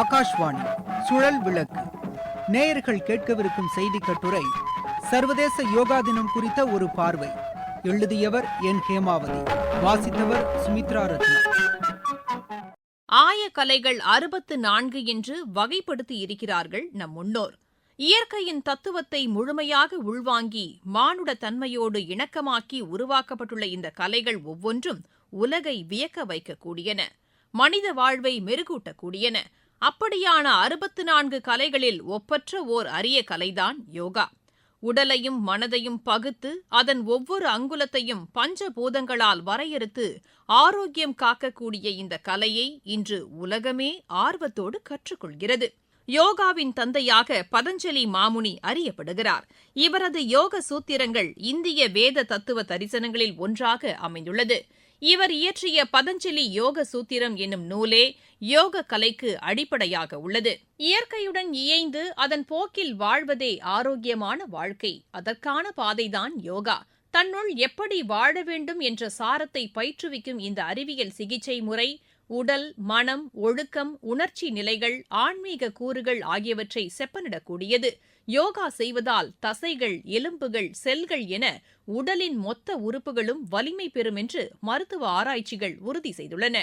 ஆகாஷ்வாணி சுழல் விளக்கு. நேயர்கள் கேட்கவிருக்கும் செய்தி கட்டுரை சர்வதேச யோகா தினம் குறித்த ஒரு பார்வை. எழுதியவர் என் ஹேமாவதி வாசித்தவர் சுமித்ரா ரத்னா கலைகள் அறுபத்து நான்கு என்று வகைப்படுத்தி இருக்கிறார்கள் நம் முன்னோர். இயற்கையின் தத்துவத்தை முழுமையாக உள்வாங்கி மானுட தன்மையோடு இணக்கமாக்கி உருவாக்கப்பட்டுள்ள இந்த கலைகள் ஒவ்வொன்றும் உலகை வியக்க வைக்கக்கூடியன. மனித வாழ்வை மெருகூட்டக்கூடியன. அப்படியான அறுபத்து நான்கு கலைகளில் ஒப்பற்ற ஓர் அரிய கலைதான் யோகா. உடலையும் மனதையும் பகுத்து அதன் ஒவ்வொரு அங்குலத்தையும் பஞ்சபூதங்களால் வரையறுத்து ஆரோக்கியம் காக்கக்கூடிய இந்த கலையை இன்று உலகமே ஆர்வத்தோடு கற்றுக்கொள்கிறது. யோகாவின் தந்தையாக பதஞ்சலி மாமுனி அறியப்படுகிறார். இவரது யோக சூத்திரங்கள் இந்திய வேத தத்துவ தரிசனங்களில் ஒன்றாக அமைந்துள்ளது. இவர் இயற்றிய பதஞ்சலி யோக சூத்திரம் என்னும் நூலே யோக கலைக்கு அடிப்படையாக உள்ளது. இயற்கையுடன் இயைந்து அதன் போக்கில் வாழ்வதே ஆரோக்கியமான வாழ்க்கை. அதற்கான பாதைதான் யோகா. தன்னுள் எப்படி வாழ வேண்டும் என்ற சாரத்தை பயிற்றுவிக்கும் இந்த அறிவியல் சிகிச்சை முறை உடல் மனம் ஒழுக்கம் உணர்ச்சி நிலைகள் ஆன்மீக கூறுகள் ஆகியவற்றை செப்பனிடக்கூடியது. யோகா செய்வதால் தசைகள் எலும்புகள் செல்கள் என உடலின் மொத்த உறுப்புகளும் வலிமை பெறும் என்று மருத்துவ ஆராய்ச்சிகள் உறுதி செய்துள்ளன.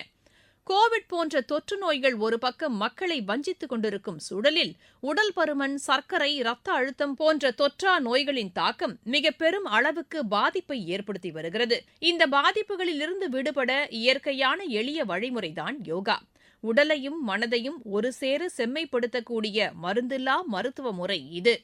கோவிட் போன்ற தொற்று நோய்கள் ஒரு பக்கம் மக்களை வஞ்சித்துக் கொண்டிருக்கும் சூழலில் உடல் பருமன் சர்க்கரை இரத்த அழுத்தம் போன்ற தொற்றா நோய்களின் தாக்கம் மிக பெரும் அளவுக்கு பாதிப்பை ஏற்படுத்தி வருகிறது. இந்த பாதிப்புகளிலிருந்து விடுபட இயற்கையான எளிய வழிமுறைதான் யோகா. உடலையும் மனதையும் ஒரு சேர செம்மைப்படுத்தக்கூடிய மருந்தில்லா மருத்துவ முறை இது.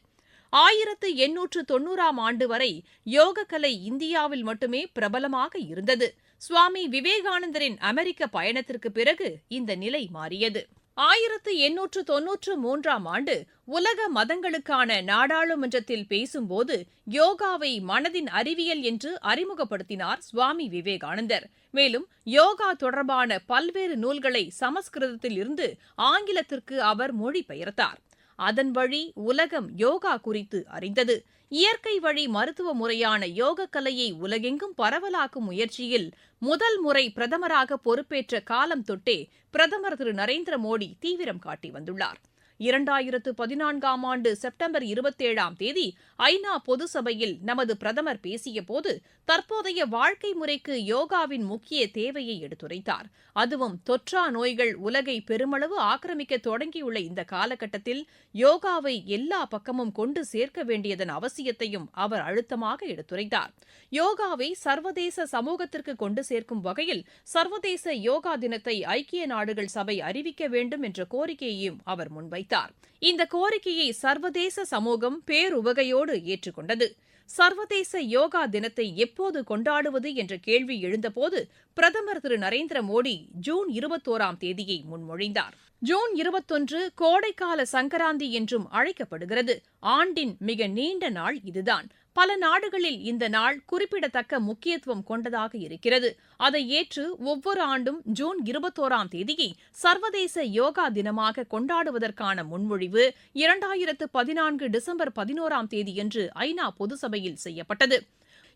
ஆயிரத்து எண்ணூற்று தொன்னூறாம் ஆண்டு வரை யோகக்கலை இந்தியாவில் மட்டுமே பிரபலமாக இருந்தது. சுவாமி விவேகானந்தரின் அமெரிக்க பயணத்திற்கு பிறகு இந்த நிலை மாறியது. ஆயிரத்து எண்ணூற்று தொன்னூற்று மூன்றாம் ஆண்டு உலக மதங்களுக்கான நாடாளுமன்றத்தில் பேசும்போது யோகாவை மனதின் அறிவியல் என்று அறிமுகப்படுத்தினார் சுவாமி விவேகானந்தர். மேலும் யோகா தொடர்பான பல்வேறு நூல்களை சமஸ்கிருதத்தில் இருந்து ஆங்கிலத்திற்கு அவர் மொழிபெயர்த்தார். அதன் வழி உலகம் யோகா குறித்து அறிந்தது. இயற்கை வழி மருத்துவ முறையான யோக கலையை உலகெங்கும் பரவலாக்கும் முயற்சியில் முதல் முறை பிரதமராக பொறுப்பேற்ற காலம் தொட்டே பிரதமர் திரு நரேந்திர மோடி தீவிரம் காட்டி வந்துள்ளார். இரண்டாயிரத்து பதினான்காம் ஆண்டு செப்டம்பர் இருபத்தேழாம் தேதி ஐநா பொது சபையில் நமது பிரதமர் பேசியபோது தற்போதைய வாழ்க்கை முறைக்கு யோகாவின் முக்கிய தேவையை எடுத்துரைத்தார். அதுவும் தொற்றா நோய்கள் உலகை பெருமளவு ஆக்கிரமிக்க தொடங்கியுள்ள இந்த காலகட்டத்தில் யோகாவை எல்லா பக்கமும் கொண்டு சேர்க்க வேண்டியதன் அவசியத்தையும் அவர் அழுத்தமாக எடுத்துரைத்தார். யோகாவை சர்வதேச சமூகத்திற்கு கொண்டு சேர்க்கும் வகையில் சர்வதேச யோகா தினத்தை ஐக்கிய நாடுகள் சபை அறிவிக்க வேண்டும் என்ற கோரிக்கையையும் அவர் முன்வைத்தார். இந்த கோரிக்கையை சர்வதேச சமூகம் பேருவகையோடு ஏற்றுக்கொண்டது. சர்வதேச யோகா தினத்தை எப்போது கொண்டாடுவது என்ற கேள்வி எழுந்தபோது பிரதமர் திரு நரேந்திர மோடி ஜூன் இருபத்தோராம் தேதியை முன்மொழிந்தார். ஜூன் இருபத்தொன்று கோடைக்கால சங்கராந்தி என்றும் அழைக்கப்படுகிறது. ஆண்டின் மிக நீண்ட நாள் இதுதான். பல நாடுகளில் இந்த நாள் குறிப்பிடத்தக்க முக்கியத்துவம் கொண்டதாக இருக்கிறது. அதை ஏற்று ஒவ்வொரு ஆண்டும் ஜூன் இருபத்தோராம் தேதியை சர்வதேச யோகா தினமாக கொண்டாடுவதற்கான முன்மொழிவு இரண்டாயிரத்து பதினான்கு டிசம்பர் பதினோராம் தேதியன்று ஐநா பொதுசபையில் செய்யப்பட்டது.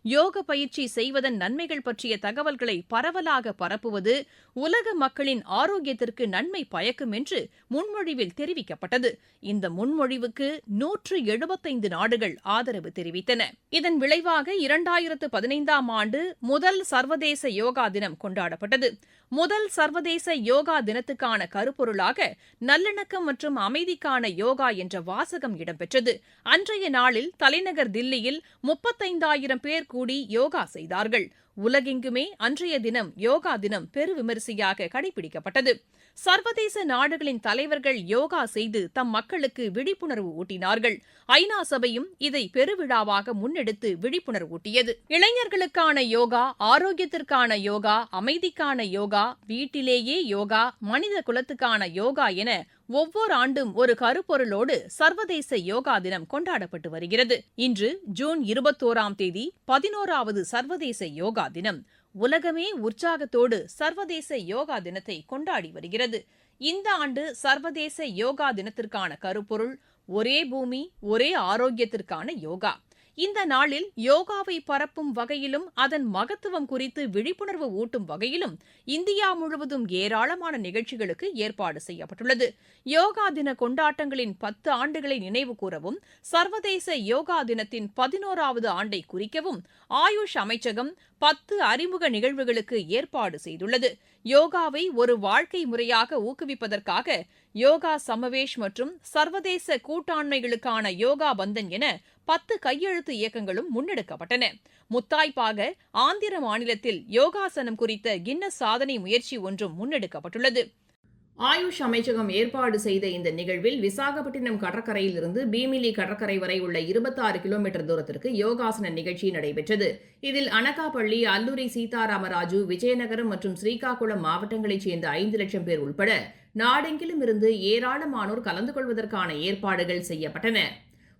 யோக பயிற்சி செய்வதன் நன்மைகள் பற்றிய தகவல்களை பரவலாக பரப்புவது உலக மக்களின் ஆரோக்கியத்திற்கு நன்மை பயக்கும் என்று முன்மொழிவில் தெரிவிக்கப்பட்டது. இந்த முன்மொழிவுக்கு நூற்று எழுபத்தைந்து நாடுகள் ஆதரவு தெரிவித்தன. இதன் விளைவாக இரண்டாயிரத்து பதினைந்தாம் ஆண்டு முதல் சர்வதேச யோகா தினம் கொண்டாடப்பட்டது. முதல் சர்வதேச யோகா தினத்துக்கான கருப்பொருளாக நல்லிணக்கம் மற்றும் அமைதிக்கான யோகா என்ற வாசகம் இடம்பெற்றது. அன்றைய நாளில் தலைநகர் தில்லியில் முப்பத்தைந்தாயிரம் பேர் கூடி யோகா செய்தார்கள். உலகெங்குமே அன்றைய தினம் யோகா தினம் பெருவிமரிசையாக கடைபிடிக்கப்பட்டது. சர்வதேச நாடுகளின் தலைவர்கள் யோகா செய்து தம் மக்களுக்கு விழிப்புணர்வு ஊட்டினார்கள். ஐநா சபையும் இதை பெருவிழாவாக முன்னெடுத்து விழிப்புணர்வு ஊட்டியது. இளைஞர்களுக்கான யோகா ஆரோக்கியத்திற்கான யோகா அமைதிக்கான யோகா வீட்டிலேயே யோகா மனித குலத்துக்கான யோகா என ஒவ்வொரு ஆண்டும் ஒரு கருப்பொருளோடு சர்வதேச யோகா தினம் கொண்டாடப்பட்டு வருகிறது. இன்று ஜூன் இருபத்தோராம் தேதி பதினோராவது சர்வதேச யோகா தினம் உலகமே உற்சாகத்தோடு சர்வதேச யோகா தினத்தை கொண்டாடி வருகிறது. இந்த ஆண்டு சர்வதேச யோகா தினத்திற்கான கருப்பொருள் ஒரே பூமி ஒரே ஆரோக்கியத்திற்கான யோகா. இந்த நாளில் யோகாவை பரப்பும் வகையிலும் அதன் மகத்துவம் குறித்து விழிப்புணர்வு ஊட்டும் வகையிலும் இந்தியா முழுவதும் ஏராளமான நிகழ்ச்சிகளுக்கு ஏற்பாடு செய்யப்பட்டுள்ளது. யோகா தின கொண்டாட்டங்களின் பத்து ஆண்டுகளை நினைவு கூறவும் சர்வதேச யோகா தினத்தின் பதினோராவது ஆண்டை குறிக்கவும் ஆயுஷ் அமைச்சகம் பத்து அறிமுக நிகழ்வுகளுக்கு ஏற்பாடு செய்துள்ளது. யோகாவை ஒரு வாழ்க்கை முறையாக ஊக்குவிப்பதற்காக யோகா சமவேஷ் மற்றும் சர்வதேச கூட்டாண்மைகளுக்கான யோகா பந்தன் என பத்து கையெழுத்து இயக்கங்களும் முன்னெடுக்கப்பட்டன. முத்தாய்ப்பாக ஆந்திர மாநிலத்தில் யோகாசனம் குறித்த கின்னஸ் சாதனை முயற்சி ஒன்றும் முன்னெடுக்கப்பட்டுள்ளது. ஆயுஷ் அமைச்சகம் ஏற்பாடு செய்த இந்த நிகழ்வில் விசாகப்பட்டினம் கடற்கரையிலிருந்து பீமிலி கடற்கரை வரை உள்ள இருபத்தாறு கிலோமீட்டர் தூரத்திற்கு யோகாசன நிகழ்ச்சி நடைபெற்றது. இதில் அனகாப்பள்ளி அல்லூரி சீதாராமராஜு விஜயநகரம் மற்றும் ஸ்ரீகாகுளம் மாவட்டங்களைச் சேர்ந்த ஐந்து லட்சம் பேர் உட்பட நாடெங்கிலும் இருந்து ஏராளமானோர் கலந்து கொள்வதற்கான ஏற்பாடுகள் செய்யப்பட்டன.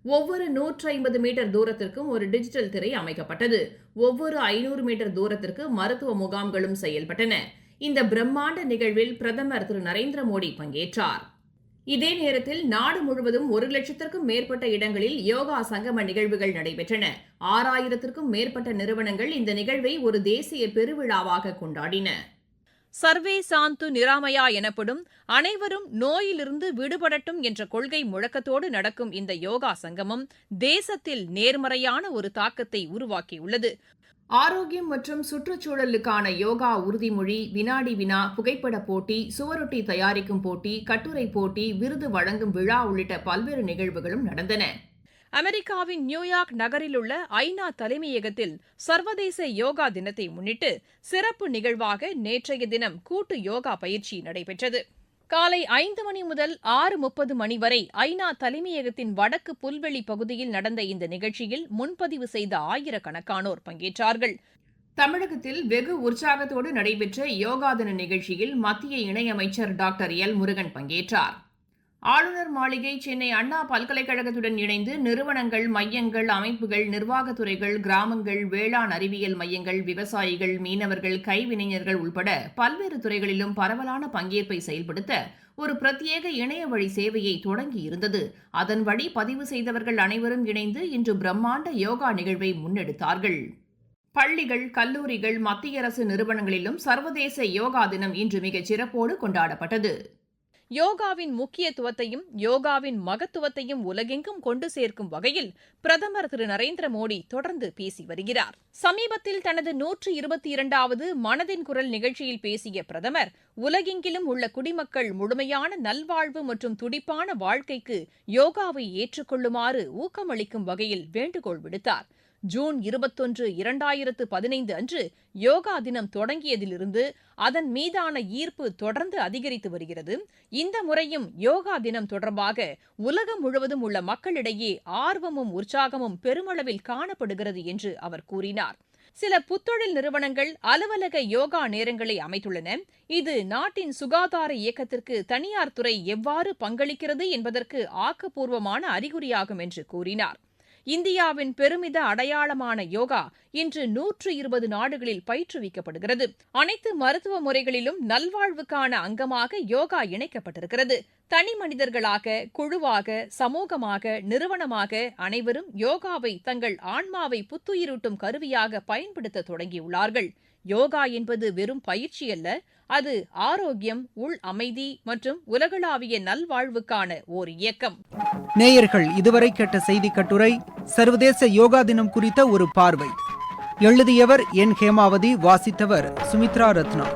ஒவ்வொரு நூற்றி ஐம்பது மீட்டர் தூரத்திற்கும் ஒரு டிஜிட்டல் திரை அமைக்கப்பட்டது. ஒவ்வொரு ஐநூறு மீட்டர் தூரத்திற்கு மருத்துவ முகாம்களும் செயல்பட்டன. இந்த பிரம்மாண்ட நிகழ்வில் பிரதமர் திரு. நரேந்திர மோடி பங்கேற்றார். இதே நேரத்தில் நாடு முழுவதும் ஒரு லட்சத்திற்கும் மேற்பட்ட இடங்களில் யோகா சங்கம நிகழ்வுகள் நடைபெற்றன. ஆறாயிரத்திற்கும் மேற்பட்ட நிறுவனங்கள் இந்த நிகழ்வை ஒரு தேசிய பெருவிழாவாக கொண்டாடின. சர்வே சாந்து நிராமயா எனப்படும் அனைவரும் நோயிலிருந்து விடுபடட்டும் என்ற கொள்கை முழக்கத்தோடு நடக்கும் இந்த யோகா சங்கமம் தேசத்தில் நேர்மறையான ஒரு தாக்கத்தை உருவாக்கியுள்ளது. ஆரோக்கியம் மற்றும் சுற்றுச்சூழலுக்கான யோகா உறுதிமொழி வினாடி வினா புகைப்பட போட்டி சுவரொட்டி தயாரிக்கும் போட்டி கட்டுரை போட்டி விருது வழங்கும் விழா உள்ளிட்ட பல்வேறு நிகழ்வுகளும் நடந்தன. அமெரிக்காவின் நியூயார்க் நகரில் உள்ள ஐநா தலைமையகத்தில் சர்வதேச யோகா தினத்தை முன்னிட்டு சிறப்பு நிகழ்வாக நேற்றைய தினம் கூட்டு யோகா பயிற்சி நடைபெற்றது. காலை ஐந்து மணி முதல் ஆறு முப்பது மணி வரை ஐநா தலைமையகத்தின் வடக்கு புல்வெளி பகுதியில் நடந்த இந்த நிகழ்ச்சியில் முன்பதிவு செய்த ஆயிரக்கணக்கானோர் பங்கேற்றார்கள். தமிழகத்தில் வெகு உற்சாகத்தோடு நடைபெற்ற யோகா தின நிகழ்ச்சியில் மத்திய இணையமைச்சர் டாக்டர் எல் முருகன் பங்கேற்றார். ஆளுநர் மாளிகை சென்னை அண்ணா பல்கலைக்கழகத்துடன் இணைந்து நிறுவனங்கள் மையங்கள் அமைப்புகள் நிர்வாகத்துறைகள் கிராமங்கள் வேளாண் அறிவியல் மையங்கள் விவசாயிகள் மீனவர்கள் கைவினைஞர்கள் உள்பட பல்வேறு துறைகளிலும் பரவலான பங்கேற்பை செயல்படுத்த ஒரு பிரத்யேக இணைய வழி சேவையை தொடங்கியிருந்தது. அதன் வழி பதிவு செய்தவர்கள் அனைவரும் இணைந்து இன்று பிரம்மாண்ட யோகா நிகழ்வை முன்னெடுத்தார்கள். பள்ளிகள் கல்லூரிகள் மத்திய அரசு நிறுவனங்களிலும் சர்வதேச யோகா தினம் இன்று மிகச் சிறப்போடு கொண்டாடப்பட்டது. யோகாவின் முக்கியத்துவத்தையும் யோகாவின் மகத்துவத்தையும் உலகெங்கும் கொண்டு சேர்க்கும் வகையில் பிரதமர் திரு. நரேந்திர மோடி தொடர்ந்து பேசி வருகிறார். சமீபத்தில் தனது நூற்று இருபத்தி இரண்டாவது மனதின் குரல் நிகழ்ச்சியில் பேசிய பிரதமர் உலகெங்கிலும் உள்ள குடிமக்கள் முழுமையான நல்வாழ்வு மற்றும் துடிப்பான வாழ்க்கைக்கு யோகாவை ஏற்றுக்கொள்ளுமாறு ஊக்கமளிக்கும் வகையில் வேண்டுகோள் விடுத்தார். ஜூன் இருபத்தொன்று இரண்டாயிரத்து பதினைந்து அன்று யோகா தினம் தொடங்கியதிலிருந்து அதன் மீதான ஈர்ப்பு தொடர்ந்து அதிகரித்து வருகிறது. இந்த முறையும் யோகா தினம் தொடர்பாக உலகம் முழுவதும் உள்ள மக்களிடையே ஆர்வமும் உற்சாகமும் பெருமளவில் காணப்படுகிறது என்று அவர் கூறினார். சில புத்தொழில் நிறுவனங்கள் அலுவலக யோகா நேரங்களை அமைத்துள்ளன. இது நாட்டின் சுகாதார இயக்கத்திற்கு தனியார் துறை எவ்வாறு பங்களிக்கிறது என்பதற்கு ஆக்கப்பூர்வமான அறிகுறியாகும் என்று கூறினார். இந்தியாவின் பெருமித அடையாளமான யோகா இன்று நூற்று இருபது நாடுகளில் பயிற்றுவிக்கப்படுகிறது. அனைத்து மருத்துவ முறைகளிலும் நல்வாழ்வுக்கான அங்கமாக யோகா இணைக்கப்பட்டிருக்கிறது. தனி மனிதர்களாக குழுவாக சமூகமாக நிறுவனமாக அனைவரும் யோகாவை தங்கள் ஆன்மாவை புத்துயிரூட்டும் கருவியாக பயன்படுத்த தொடங்கியுள்ளார்கள். யோகா என்பது வெறும் பயிற்சி அல்ல அது ஆரோக்கியம் உள் அமைதி மற்றும் உலகளாவிய நல்வாழ்வுக்கான ஓர் இயக்கம். நேயர்கள் இதுவரை கேட்ட செய்தி கட்டுரை சர்வதேச யோகா தினம் குறித்த ஒரு பார்வை. எழுதியவர் என் ஹேமாவதி வாசித்தவர் சுமித்ரா ரத்னா.